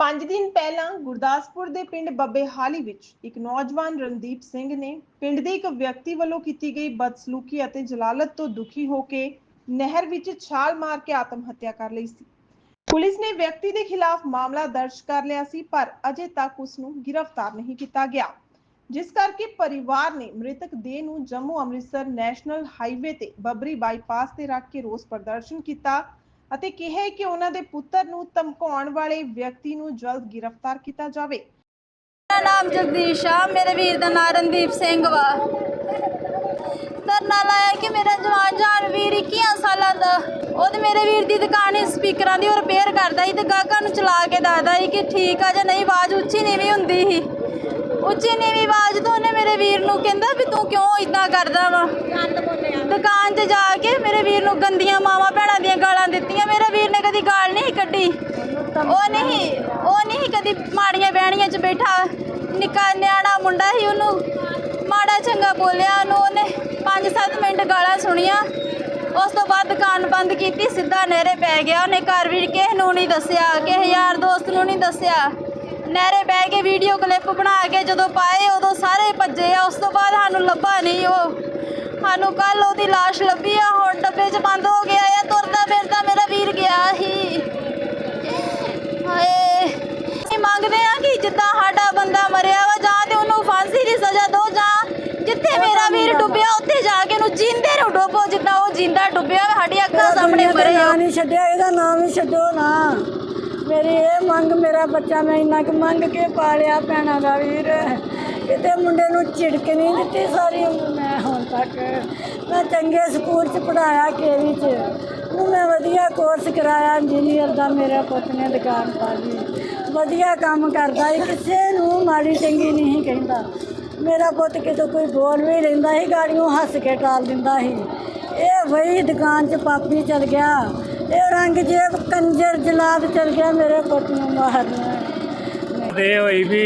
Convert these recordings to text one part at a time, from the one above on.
ਪੰਜ ਦਿਨ ਪਹਿਲਾਂ ਗੁਰਦਾਸਪੁਰ ਦੇ ਪਿੰਡ ਬੱਬੇ ਵਿੱਚ ਇੱਕ ਨੌਜਵਾਨ ਰਣਦੀਪ ਸਿੰਘ ਨੇ ਪਿੰਡ ਦੇ ਇੱਕ ਵਿਅਕਤੀ ਵੱਲੋਂ ਕੀਤੀ ਗਈ ਬਦਸਲੂਕੀ ਅਤੇ ਜਲਾਲਤ ਤੋਂ ਦੁਖੀ ਹੋ ਕੇ ਨਹਿਰ ਵਿੱਚ ਛਾਲ ਮਾਰ ਕੇ ਆਤਮ ਹੱਤਿਆ ਕਰ ਲਈ ਸੀ। ਪੁਲਿਸ ਨੇ ਵਿਅਕਤੀ ਦੇ ਖਿਲਾਫ ਮਾਮਲਾ ਦਰਜ ਕਰ ਲਿਆ ਸੀ, ਪਰ ਅਜੇ ਤੱਕ ਉਸ ਨੂੰ ਗ੍ਰਿਫਤਾਰ ਨਹੀਂ ਕੀਤਾ ਗਿਆ। ਜਿਸ ਕਰਕੇ ਪਰਿਵਾਰ ਨੇ ਮ੍ਰਿਤਕ ਦੇਹ ਨੂੰ ਜੰਮੂ ਅੰਮ੍ਰਿਤਸਰ ਨੈਸ਼ਨਲ ਹਾਈਵੇ ਤੇ ਬੱਬਰੀ ਬਾਈਪਾਸ ਤੇ ਰੱਖ ਕੇ ਰੋਸ ਪ੍ਰਦਰਸ਼ਨ ਕੀਤਾ ਅਤੇ ਕਿਹਾ ਕਿ ਉਹਨਾਂ ਦੇ ਪੁੱਤਰ ਨੂੰ ਧਮਕਾਉਣ ਵਾਲੇ ਵਿਅਕਤੀ ਨੂੰ ਜਲਦ ਗ੍ਰਿਫਤਾਰ ਕੀਤਾ ਜਾਵੇ। ਮੇਰਾ ਨਾਮ ਜਗਦੀਸ਼ ਆ, ਮੇਰੇ ਵੀਰ ਦਾ ਨਾਂ ਰਣਦੀਪ ਸਿੰਘ ਵਾ। ਧਰਨਾ ਲਾਇਆ ਕਿ ਮੇਰਾ ਜਵਾਨ ਜਾਨ ਵੀਰ 21 ਸਾਲਾਂ ਦਾ ਉਹਦੇ ਮੇਰੇ ਵੀਰ ਦੀ ਦੁਕਾਨ ਹੀ ਸਪੀਕਰਾਂ ਦੀ ਉਹ ਰਿਪੇਅਰ ਕਰਦਾ ਸੀ ਤੇ ਗਾਹਕਾਂ ਨੂੰ ਚਲਾ ਕੇ ਦੱਸਦਾ ਸੀ ਕਿ ਠੀਕ ਆ ਜਾਂ ਨਹੀਂ, ਆਵਾਜ਼ ਉੱਚੀ ਨੀਵੀਂ ਹੁੰਦੀ ਸੀ। ਉੱਚੀ ਨੀਵੀਂ ਆਵਾਜ਼ ਤੋਂ ਉਹਨੇ ਮੇਰੇ ਵੀਰ ਨੂੰ ਕਹਿੰਦਾ ਵੀ ਤੂੰ ਕਿਉਂ ਇਦਾਂ ਕਰਦਾ ਵਾ? ਦੁਕਾਨ 'ਚ ਜਾ ਕੇ ਮੇਰੇ ਵੀਰ ਨੂੰ ਗੰਦੀਆਂ ਮਾਵਾਂ ਭੈਣਾਂ ਦੀਆਂ ਗਾਲਾਂ ਦਿੱਤੀਆਂ। ਮੇਰੇ ਵੀਰ ਨੇ ਕਦੀ ਗਾਲ ਨਹੀਂ ਕੱਢੀ। ਉਹ ਨਹੀਂ ਉਹ ਨਹੀਂ ਕਦੀ ਮਾੜੀਆਂ ਬਹਿਣੀਆਂ 'ਚ ਬੈਠਾ। ਨਿੱਕਾ ਨਿਆਣਾ ਮੁੰਡਾ ਸੀ ਉਹਨੂੰ ਮਾੜਾ ਚੰਗਾ ਬੋਲਿਆ ਉਹਨੂੰ। ਉਹਨੇ 5-7 ਮਿੰਟ ਗਾਲਾਂ ਸੁਣੀਆਂ। ਉਸ ਤੋਂ ਬਾਅਦ ਦੁਕਾਨ ਬੰਦ ਕੀਤੀ, ਸਿੱਧਾ ਨਹਿਰੇ ਪੈ ਗਿਆ। ਉਹਨੇ ਘਰ ਵੀ ਕਿਸੇ ਨੂੰ ਨਹੀਂ ਦੱਸਿਆ, ਕਿਸੇ ਯਾਰ ਦੋਸਤ ਨੂੰ ਨਹੀਂ ਦੱਸਿਆ। ਨਹਿਰੇ ਬਹਿ ਕੇ ਵੀਡੀਓ ਕਲਿੱਪ ਬਣਾ ਕੇ ਜਦੋਂ ਪਾਏ ਉਦੋਂ ਸਾਰੇ ਭੱਜੇ ਆ। ਉਸ ਤੋਂ ਬਾਅਦ ਸਾਨੂੰ ਲੱਭਾ ਨਹੀਂ ਉਹ। ਸਾਨੂੰ ਕੱਲ ਉਹਦੀ ਲਾਸ਼ ਲੱਭੀ ਆ ਹੁਣ ਡੱਬੇ 'ਚ ਬੰਦ ਹੋ ਗਿਆ ਆ ਤੁਰਦਾ ਫਿਰਦਾ ਮੇਰਾ ਵੀਰ ਗਿਆ ਸੀ। ਹਾਏ। ਅਸੀਂ ਮੰਗਦੇ ਆ ਕਿ ਜਿੱਦਾਂ ਸਾਡਾ ਬੰਦਾ ਮਰਿਆ ਵਾ ਜਾਂ ਤੇ ਉਹਨੂੰ ਫਾਂਸੀ ਦੀ ਸਜ਼ਾ ਦਿਓ ਜਾਂ ਜਿੱਥੇ ਮੇਰਾ ਵੀਰ ਡੁੱਬਿਆ ਉੱਥੇ ਜਾ ਕੇ ਉਹਨੂੰ ਜਿੰਦੇ ਨੂੰ ਡੁੱਬੋ ਜਿੱਦਾਂ ਉਹ ਜਿੰਦਾ ਡੁੱਬਿਆ ਸਾਡੀ ਅੱਖਾਂ ਸਾਹਮਣੇ ਮਰੇ ਆ ਨਾਂ ਨਹੀਂ ਛੱਡਿਆ ਇਹਦਾ ਨਾਮ ਹੀ ਛੱਡੋ ਨਾ। ਮੇਰੀ ਇਹ ਮੰਗ ਮੇਰਾ ਬੱਚਾ ਮੈਂ ਇੰਨਾ ਕੁ ਮੰਗ ਕੇ ਪਾਲਿਆ ਭੈਣਾਂ ਦਾ ਵੀਰ। ਕਿਤੇ ਮੁੰਡੇ ਨੂੰ ਝਿੜਕ ਨਹੀਂ ਦਿੱਤੀ ਸਾਰੀ ਉਮਰ ਮੈਂ ਹੁਣ ਤੱਕ। ਮੈਂ ਚੰਗੇ ਸਕੂਲ 'ਚ ਪੜਾਇਆ ਕੇਵੀ 'ਚ। ਨੂੰ ਮੈਂ ਵਧੀਆ ਕੋਰਸ ਕਰਾਇਆ ਇੰਜੀਨੀਅਰ ਦਾ ਮੇਰਾ ਪੁੱਤ ਨੇ ਦੁਕਾਨ ਪਾ ਲਈ। ਵਧੀਆ ਕੰਮ ਕਰਦਾ ਸੀ, ਕਿਸੇ ਨੂੰ ਮਾੜੀ ਚੰਗੀ ਨਹੀਂ ਕਹਿੰਦਾ। ਮੇਰਾ ਪੁੱਤ ਕਿਤੇ ਕੋਈ ਬੋਲ ਵੀ ਲੈਂਦਾ ਸੀ, ਗਾੜੀਆਂ ਹੱਸ ਕੇ ਟਾਲ ਦਿੰਦਾ ਸੀ। ਇਹ ਵਹੀ ਦੁਕਾਨ 'ਚ ਪਾਪੀ ਚਲ ਗਿਆ। ਇਹ ਰੰਗ ਜੇਬ ਕੰਜਰ ਜਲਾਦ ਚਲ ਗਿਆ ਮੇਰੇ ਪੁੱਤ ਨੂੰ ਮਾਰਨਾ ਤੇ ਹੋਈ ਵੀ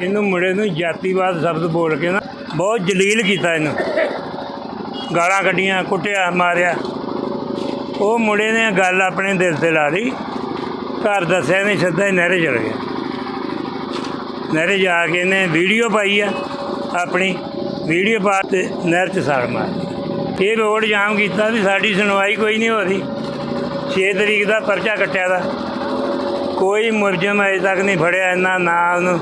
ਇਹਨੂੰ ਮੁੰਡੇ ਨੂੰ ਜਾਤੀਵਾਦ ਸ਼ਬਦ ਬੋਲ ਕੇ ਨਾ ਬਹੁਤ ਜਲੀਲ ਕੀਤਾ ਇਹਨੂੰ। ਗਾਲਾਂ ਕੱਢੀਆਂ, ਕੁੱਟਿਆ, ਮਾਰਿਆ। ਉਹ ਮੁੰਡੇ ਨੇ ਗੱਲ ਆਪਣੇ ਦਿਲ ਤੇ ਲਾ ਲਈ। ਘਰ ਦੱਸਿਆ ਨਹੀਂ ਸਿੱਧਾ ਹੀ ਨਹਿਰੇ ਚਲ ਗਿਆ ਨਹਿਰੇ ਜਾ ਕੇ ਇਹਨੇ ਵੀਡੀਓ ਪਾਈ ਆ ਆਪਣੀ। ਵੀਡੀਓ ਪਾ ਤੇ ਨਹਿਰ 'ਚ ਸਾੜ ਮਾਰ। ਇਹ ਰੋਡ ਜਾਮ ਕੀਤਾ ਵੀ ਸਾਡੀ ਸੁਣਵਾਈ ਕੋਈ ਨਹੀਂ ਹੋ ਰਹੀ। 6 ਤਰੀਕ ਦਾ ਪਰਚਾ ਕੱਟਿਆ ਦਾ। ਕੋਈ ਮੁਲਜ਼ਮ ਅਜੇ ਤੱਕ ਨਹੀਂ ਫੜਿਆ ਇਹਨਾਂ ਨਾ। ਉਹਨੂੰ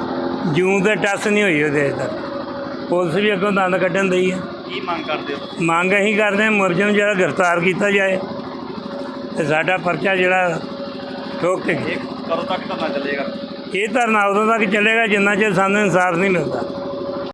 ਜੂੰ ਤੇ ਟੱਸ ਨਹੀਂ ਹੋਈ ਉਹਦੇ ਅਜੇ ਤੱਕ। ਪੁਲਿਸ ਵੀ ਅੱਗੋਂ ਦੰਦ ਕੱਢਣ ਦਈ ਆ। ਕੀ ਮੰਗ ਕਰਦੇ ਹੋ? ਮੰਗ ਅਸੀਂ ਕਰਦੇ ਹਾਂ ਮੁਲਜ਼ਮ ਜਿਹੜਾ ਗ੍ਰਿਫਤਾਰ ਕੀਤਾ ਜਾਏ ਤੇ ਸਾਡਾ ਪਰਚਾ ਜਿਹੜਾ ਠੋਕ ਕੇ ਕਦੋਂ ਤੱਕ ਧਰਨਾ ਚੱਲੇਗਾ? ਇਹ ਧਰਨਾ ਉਦੋਂ ਤੱਕ ਚੱਲੇਗਾ ਜਿੰਨਾ ਚਿਰ ਸਾਨੂੰ ਇਨਸਾਫ ਨਹੀਂ ਮਿਲਦਾ।